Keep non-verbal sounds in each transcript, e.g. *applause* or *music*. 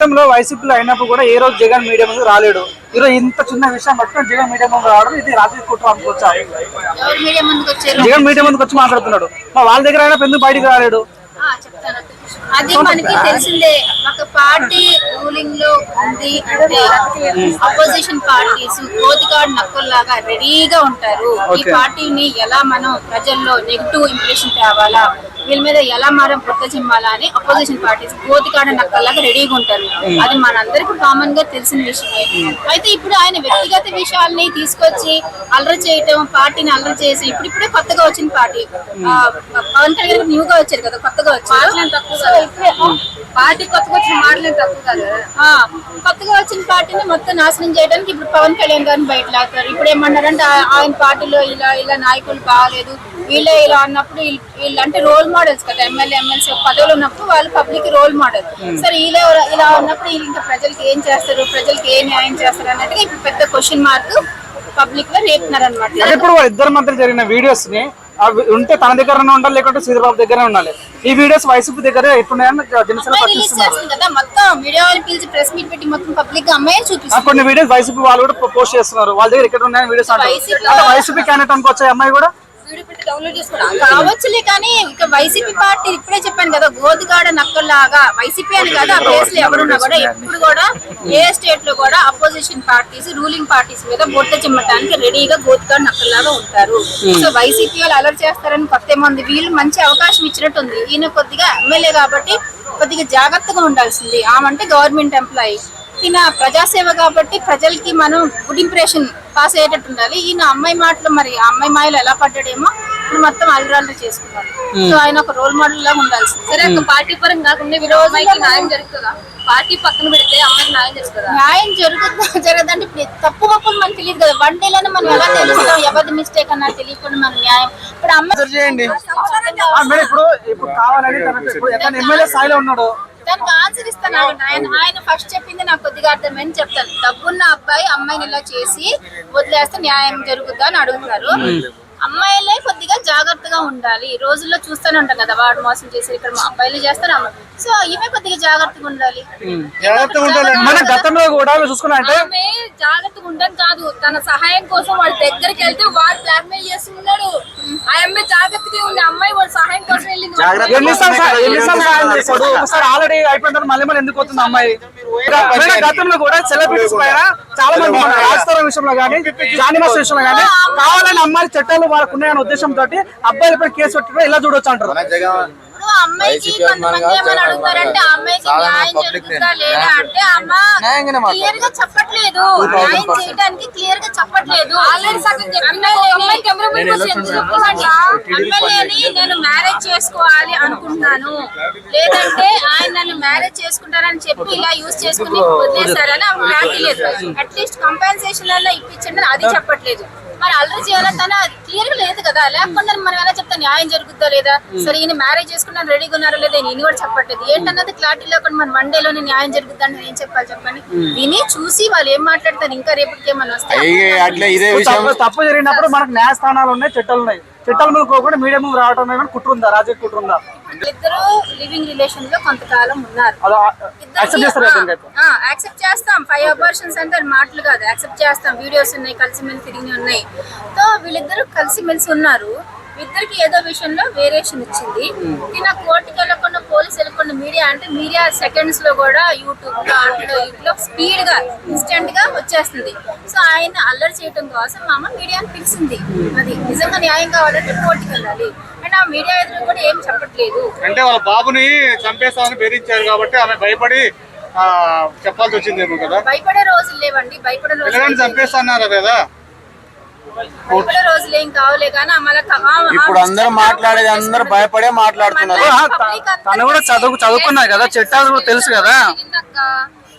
గతంలో వైసీపీలో అయినప్పుడు కూడా ఏ రోజు జగన్ మీడియా ముందు రాలేడు. ఈరోజు ఇంత చిన్న విషయం పట్టుకొని జగన్ మీడియా ముందు రావడం ఇది రాజకీయ కుట్ర అనుకోవచ్చా జగన్ మీడియా ముందుకు వచ్చి మాట్లాడుతున్నాడు. మరి వాళ్ళ దగ్గర అయినా ఎందుకు బయటికి రాలేడు? అది మనకి తెలిసిందే. ఒక పార్టీ రూలింగ్లో ఉంది అంటే అపోజిషన్ పార్టీస్ కోతికాడు నక్కల్లాగా రెడీగా ఉంటారు. ఈ. పార్టీని ఎలా మనం ప్రజల్లో నెగిటివ్ ఇంప్రెషన్ తేవాలా? వీళ్ళ మీద ఎలా మనం కొత్త చిమ్మాలా అని అపోజిషన్ పార్టీస్ కోతికాడు నక్కల్లాగా రెడీగా ఉంటారు. అది మనందరికి కామన్గా తెలిసిన విషయమే. అయితే ఇప్పుడు ఆయన వ్యక్తిగత విషయాల్ని తీసుకొచ్చి అల్లరి చేయటం పార్టీని అల్లరి చేసి ఇప్పుడు ఇప్పుడే కొత్తగా వచ్చిన పార్టీ. ఆ, పవన్ కళ్యాణ్ న్యూగా వచ్చారు కదా కొత్తగా వచ్చారు. పార్టీ కొత్తగా వచ్చిన మాటలు తక్కువ కాదు. కొత్తగా వచ్చిన పార్టీని మొత్తం నాశనం చేయడానికి ఇప్పుడు పవన్ కళ్యాణ్ గారిని బయట లాగుతారు ఇప్పుడు ఏమన్నారంటే ఆయన పార్టీలో ఇలా ఇలా నాయకులు బాగాలేదు. వీళ్ళే ఇలా అన్నప్పుడు వీళ్ళు- వీళ్ళు అంటే రోల్ మోడల్స్ కదా ఎమ్మెల్యే ఎమ్మెల్సీ పదవులు ఉన్నప్పుడు వాళ్ళు పబ్లిక్ రోల్ మోడల్ సరే ఇలా ఇలా ఉన్నప్పుడు ఇంకా ప్రజలకి ఏం చేస్తారు? ప్రజలకి ఏ న్యాయం చేస్తారు అన్నట్టుగా ఇప్పుడు పెద్ద క్వశ్చన్ మార్క్ పబ్లిక్లో రేపుతున్నారు అనమాట ఇప్పుడు ఇద్దరి మధ్య జరిగిన వీడియోస్ని ఉంటే తన దగ్గరనే ఉండాలి లేకుంటే శ్రీబాబు దగ్గరే ఉండాలి. ఈ వీడియోస్ వైసీపీ దగ్గర జనసేన పట్టిస్తున్నారు చూపిస్తుంది కొన్ని వీడియోస్ వైసీపీ వాళ్ళు కూడా పోస్ట్ చేస్తున్నారు. వాళ్ళ దగ్గర ఇక్కడ ఉన్నాయని వీడియోస్ వైసీపీ క్యాండిడేట్ అనుకోవచ్చు అమ్మాయి కూడా? పెట్టి డౌన్లోడ్ చేసుకోవడం కావచ్చులే కానీ ఇక వైసీపీ పార్టీ ఇప్పుడే చెప్పాను కదా గోదిగాడ నక్కల్లాగా. వైసీపీ అని కాదు ఆ ప్లేస్లో ఎవరున్నా కూడా ఎప్పుడు కూడా ఏ స్టేట్లో కూడా అపోజిషన్ పార్టీస్ రూలింగ్ పార్టీస్ మీద బొట్ట చిమ్మటానికి రెడీగా గోదిగాడ నక్కల్లాగా ఉంటారు. సో వైసీపీ వాళ్ళు అలర్ట్ చేస్తారని కొత్త ఏముంది వీళ్ళు మంచి అవకాశం ఇచ్చినట్టుంది. ఈయన కొద్దిగా ఎమ్మెల్యే కాబట్టి కొద్దిగా జాగ్రత్తగా ఉండాల్సింది. ఆమంటే గవర్నమెంట్ ఎంప్లాయీ ఈయన ప్రజాసేవ కాబట్టి ప్రజలకి మనం గుడ్ ఇంప్రెషన్ పాస్ అయ్యేటట్టు ఉండాలి. ఈయన అమ్మాయి మాటలు మరి ఆ అమ్మాయి మాయలు ఎలా పడ్డాడేమో ఇప్పుడు మొత్తం అల్రాలు చేసుకున్నాడు సో ఆయన ఒక రోల్ మోడల్ లాగా ఉండాల్సింది. సరే పార్టీ పరంగా కాకుండా ఈ రోజుకి న్యాయం జరుగుతుందా? పార్టీ పక్కన పెడితే అమ్మాయికి న్యాయం జరుగుతుందా? న్యాయం జరుగుతుందా? *laughs* జరగదంటే ఇప్పుడు తప్పు ఒప్పులు మనకు తెలియదు కదా. వన్ డేలోనే మనం ఎలా తెలుస్తాం? ఎవరిది మిస్టేక్ అన్నా తెలియకుండా మన న్యాయం. ఇప్పుడు అమ్మాయి చేయండి. ఇప్పుడు ఇప్పుడు కావాలని తనకు ఇప్పుడు ఎక్కడ ఎమ్మెల్యే స్థాయిలో ఉన్నాడు దానికి ఆన్సర్ ఇస్తాను. ఆయన ఆయన ఫస్ట్ చెప్పింది నాకు కొద్దిగా అర్థమైంది చెప్తాను. డబ్బున్న అబ్బాయి అమ్మాయిని ఇలా చేసి వదిలేస్తే న్యాయం జరుగుతుందా అని అడుగుతారు అమ్మాయిలే కొద్దిగా జాగ్రత్తగా ఉండాలి. ఈ రోజుల్లో చూస్తూనే ఉంటాం కదా వాడు మోసం చేసి ఇక్కడ మా అబ్బాయిలు చేస్తారు సో ఈమె కొద్దిగా జాగ్రత్తగా ఉండాలి. జాగ్రత్తగా ఉండాలి. మన గతంలో కూడా చూసుకున్నారంటే ఆమె జాగ్రత్తగా ఉండడం కాదు. తన సహాయం కోసం వాళ్ళ దగ్గరికి వెళ్తే వాడు బ్లాక్ మెయిల్ చేస్తున్నాడు ఆ అమ్మాయి జాగ్రత్తగా ఉంది అమ్మాయి వాళ్ళ సహాయం కోసం వెళ్ళింది జాగ్రత్త ఎన్నిసార్లు సా- ఎన్నిసార్లు సాయం చేశాడు? ఒకసారి ఆల్రెడీ అయిపోయిన మళ్ళీ మళ్ళీ ఎందుకు వస్తుంది అమ్మాయి? మేడం, గతంలో కూడా సెలబ్రిటీస్ పైన చాలా మంది మన రాజస్థానం విషయంలో కానీ జానిమాస్ విషయంలో కానీ కావాలని అమ్మాయిల చట్టాలు వాళ్ళకు ఉన్నాయనే ఉద్దేశంతో అబ్బాయిలపై కేసు పెట్టడం ఇలా చూడొచ్చు అంటారు. మన జగన్ అమ్మాయికి కొంతమంది ఏమని అడుగుతారంటే ఆ అమ్మాయికి న్యాయం జరుగుతుందా నేను. లేదా అంటే అమ్మ. క్లియర్గా చెప్పట్లేదు. న్యాయం చేయడానికి క్లియర్గా చెప్పట్లేదు నేను ఎలక్షన్స్ ఎమ్మెల్యేని నేను మ్యారేజ్ చేసుకోవాలి అనుకుంటున్నాను. లేదంటే ఆయన నన్ను మ్యారేజ్ చేసుకుంటానని చెప్పి ఇలా యూజ్ చేసుకుని వదిలేస్తారని ఆమె క్లారిటీ లేదు అట్లీస్ట్ కంపెన్సేషన్ అలా ఇప్పించండి. అది చెప్పట్లేదు. మరి అల్లరి చేయాలని తన క్లియర్గా లేదు కదా. లేకుండా మనం ఎలా చెప్తా? న్యాయం జరుగుతుందా లేదా? సరే ఈయన మ్యారేజ్ చేసుకున్నాను రెడీగా ఉన్నారా లేదా ఈయన కూడా చెప్పట్లేదు. ఏంటన్నది క్లారిటీ లేకుండా మన వన్ డేలోనే న్యాయం జరుగుతుందని ఏం చెప్పాలి చెప్పండి. విని చూసి వాళ్ళు ఏం మాట్లాడతారు ఇంకా రేపటికి ఏమన్నా వస్తాయి అయ్యి అట్లా ఇదే విషయం. తప్పు జరిగినప్పుడు మనకు న్యాయస్థానాలు ఉన్నాయి చట్టాలు ఉన్నాయి. చట్టాల మీద పోకుండా మీడియా ముందు రావడం కుట్ర ఉందా రాజకీయ కుట్ర ఉందా ఇద్దరు లివింగ్ రిలేషన్లో కొంతకాలం ఉన్నారు. యాక్సెప్ట్ చేస్తాం. ఫైవ్ అబర్షన్స్ అంటే అది మాటలు కాదు. యాక్సెప్ట్ చేస్తాం. వీడియోస్ ఉన్నాయి కలిసిమెలిసి తిరిగి ఉన్నాయి. సో వీళ్ళిద్దరు కలిసిమెలిసి ఉన్నారు. ఇద్దరికి ఏదో విషయంలో వేరియేషన్ వచ్చింది ఈయన కోర్టుకి వెళ్ళకుండా పోలీసు వెళ్ళకుండా మీడియా అంటే మీడియా సెకండ్స్లో కూడా యూట్యూబ్లో అందులో వీటిలో స్పీడ్గా ఇన్స్టెంట్గా వచ్చేస్తుంది. సో ఆయన అల్లరి చేయడం కోసం మా అమ్మ మీడియాని పిలిచింది. అది నిజంగా న్యాయం కావాలంటే కోర్టుకి వెళ్ళాలి. అండ్ ఆ మీడియా ఎదురు కూడా ఏం చెప్పట్లేదు. అంటే వాళ్ళ బాబుని చంపేస్తామని బెదిరించారు కాబట్టి ఆమె భయపడి చెప్పాల్సి వచ్చిందేమో కదా. భయపడే రోజులు లేవండి. భయపడే రోజులు పిల్లగాని చంపేస్తా అన్నారు కదా రోజులు ఏం కావలే కానీ మళ్ళీ ఇప్పుడు అందరూ మాట్లాడేది అందరూ భయపడే మాట్లాడుతున్నారు. తను కూడా చదువు చదువుకున్నారు కదా చట్టాలు కూడా తెలుసు కదా.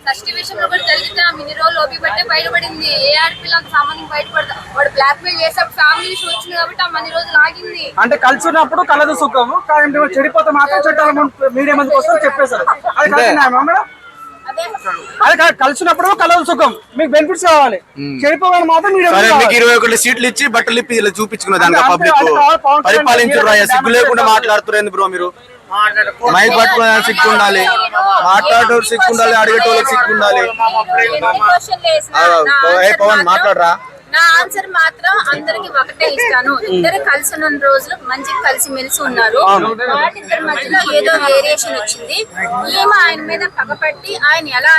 ఫస్ట్ విషయంలో కూడా జరిగితే ఆమె ఇన్ని రోజులు ఓపి పట్టే బయటపడింది. ఏ ఆడపిల్ల అంత సామాన్యం బయటపడతా వాడు బ్లాక్ మెయిల్ చేసేప్పుడు ఫ్యామిలీ ఇష్యూ వచ్చింది కాబట్టి ఆమె అన్ని రోజులు ఆగింది. అంటే కలిసి ఉన్నప్పుడు కలదు సుఖము కానీ చెడిపోతే మాత్రం చట్టాల ముందు మీడియా మందికి వస్తారు చెప్పేశారు. అది అదే కలిసినప్పుడు కలదు సుఖం. మీకు బెనిఫిట్స్ కావాలి. చెడిపోవాలి మాత్రం మీకు. ఇరవై ఒకటి సీట్లు ఇచ్చి బట్టలు ఇప్పి ఇలా చూపించుకున్న దానికి పబ్లిక్ పరిపాలించారు సిగ్గు లేకుండా మాట్లాడుతున్నారు బ్రో మీరు? మైక్ పట్టుకోవడానికి సిక్కు ఉండాలి. మాట్లాడేటోళ్ళు సిక్కు ఉండాలి అడిగేటోళ్ళకి సిక్కు ఉండాలి. పవన్ మాట్లాడరా? నా ఆన్సర్ మాత్రం అందరికి ఒకటే ఇస్తాను. ఇద్దరు కలిసి ఉన్న రోజులు మంచిగా కలిసి మెలిసి ఉన్నారు వాటిద్దరి మధ్యలో ఏదో వేరియేషన్ వచ్చింది. ఈమె ఆయన మీద పగపట్టి ఆయన ఎలా